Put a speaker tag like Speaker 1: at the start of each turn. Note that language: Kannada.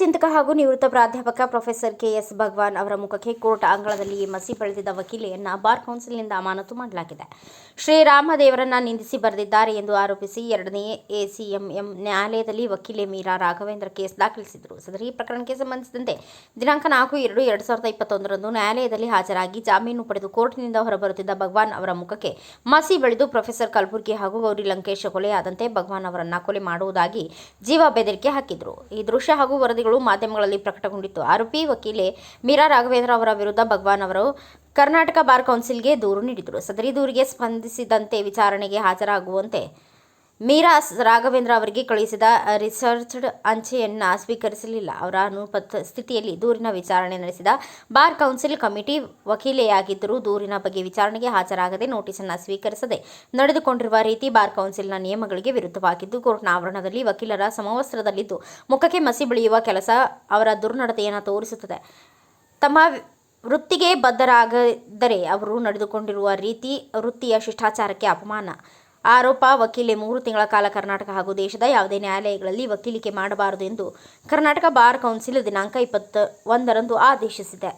Speaker 1: ಚಿಂತಕ ಹಾಗೂ ನಿವೃತ್ತ ಪ್ರಾಧ್ಯಾಪಕ ಪ್ರೊಫೆಸರ್ ಕೆಎಸ್ ಭಗವಾನ್ ಅವರ ಮುಖಕ್ಕೆ ಕೋರ್ಟ್ ಅಂಗಳದಲ್ಲಿ ಮಸಿ ಬೆಳೆದಿದ್ದ ವಕೀಲೆಯನ್ನ ಬಾರ್ ಕೌನ್ಸಿಲ್ನಿಂದ ಅಮಾನತು ಮಾಡಲಾಗಿದೆ. ಶ್ರೀರಾಮದೇವರನ್ನ ನಿಂದಿಸಿ ಬರೆದಿದ್ದಾರೆ ಎಂದು ಆರೋಪಿಸಿ ಎರಡನೇ ಎಸಿಎಂಎಂ ನ್ಯಾಯಾಲಯದಲ್ಲಿ ವಕೀಲೆ ಮೀರಾ ರಾಘವೇಂದ್ರ ಕೇಸ್ ದಾಖಲಿಸಿದರು. ಸದರಿ ಪ್ರಕರಣಕ್ಕೆ ಸಂಬಂಧಿಸಿದಂತೆ ದಿನಾಂಕ ನಾಲ್ಕು ಎರಡು ಎರಡು ಸಾವಿರದ ಇಪ್ಪತ್ತೊಂದರಂದು ನ್ಯಾಯಾಲಯದಲ್ಲಿ ಹಾಜರಾಗಿ ಜಾಮೀನು ಪಡೆದು ಕೋರ್ಟ್ನಿಂದ ಹೊರಬರುತ್ತಿದ್ದ ಭಗವಾನ್ ಅವರ ಮುಖಕ್ಕೆ ಮಸಿ ಬೆಳೆದು ಪ್ರೊಫೆಸರ್ ಕಲಬುರ್ಗಿ ಹಾಗೂ ಗೌರಿ ಲಂಕೇಶ್ ಕೊಲೆಯಾದಂತೆ ಭಗವಾನ್ ಅವರನ್ನ ಕೊಲೆ ಮಾಡುವುದಾಗಿ ಜೀವ ಬೆದರಿಕೆ ಹಾಕಿದ್ರು. ಈ ದೃಶ್ಯ ಹಾಗೂ ವರದಿಗಳು ಮಾಧ್ಯಮಗಳಲ್ಲಿ ಪ್ರಕಟಗೊಂಡಿತ್ತು. ಆರೋಪಿ ವಕೀಲೆ ಮೀರಾ ರಾಘವೇಂದ್ರ ಅವರ ವಿರುದ್ಧ ಭಗವಾನ್ ಅವರು ಕರ್ನಾಟಕ ಬಾರ್ ಕೌನ್ಸಿಲ್ಗೆ ದೂರು ನೀಡಿದರು ಸದರಿ ದೂರಿಗೆ ಸ್ಪಂದಿಸಿದಂತೆ ವಿಚಾರಣೆಗೆ ಹಾಜರಾಗುವಂತೆ ಮೀರಾ ರಾಘವೇಂದ್ರ ಅವರಿಗೆ ಕಳುಹಿಸಿದ ರಿಸರ್ಚ್ಡ್ ಅಂಚೆಯನ್ನು ಸ್ವೀಕರಿಸಲಿಲ್ಲ. ಅವರ ಅನುಪಸ್ಥಿತಿಯಲ್ಲಿ ದೂರಿನ ವಿಚಾರಣೆ ನಡೆಸಿದ ಬಾರ್ ಕೌನ್ಸಿಲ್ ಕಮಿಟಿ ವಕೀಲೆಯಾಗಿದ್ದರೂ ದೂರಿನ ಬಗ್ಗೆ ವಿಚಾರಣೆಗೆ ಹಾಜರಾಗದೆ ನೋಟಿಸನ್ನು ಸ್ವೀಕರಿಸದೆ ನಡೆದುಕೊಂಡಿರುವ ರೀತಿ ಬಾರ್ ಕೌನ್ಸಿಲ್ನ ನಿಯಮಗಳಿಗೆ ವಿರುದ್ಧವಾಗಿದ್ದು ಕೋರ್ಟ್ನ ಆವರಣದಲ್ಲಿ ವಕೀಲರ ಸಮವಸ್ತ್ರದಲ್ಲಿದ್ದು ಮುಖಕ್ಕೆ ಮಸಿ ಬೆಳೆಯುವ ಕೆಲಸ ಅವರ ದುರ್ನಡತೆಯನ್ನು ತೋರಿಸುತ್ತದೆ. ತಮ್ಮ ವೃತ್ತಿಗೆ ಬದ್ಧರಾಗದರೆ ಅವರು ನಡೆದುಕೊಂಡಿರುವ ರೀತಿ ವೃತ್ತಿಯ ಶಿಷ್ಟಾಚಾರಕ್ಕೆ ಅಪಮಾನ. ಆರೋಪ, ವಕೀಲೆ ಮೂರು ತಿಂಗಳ ಕಾಲ ಕರ್ನಾಟಕ ಹಾಗೂ ದೇಶದ ಯಾವುದೇ ನ್ಯಾಯಾಲಯಗಳಲ್ಲಿ ವಕೀಲಿಕೆ ಮಾಡಬಾರದು ಎಂದು ಕರ್ನಾಟಕ ಬಾರ್ ಕೌನ್ಸಿಲ್ ದಿನಾಂಕ ಇಪ್ಪತ್ತ ಒಂದರಂದು ಆದೇಶಿಸಿದೆ.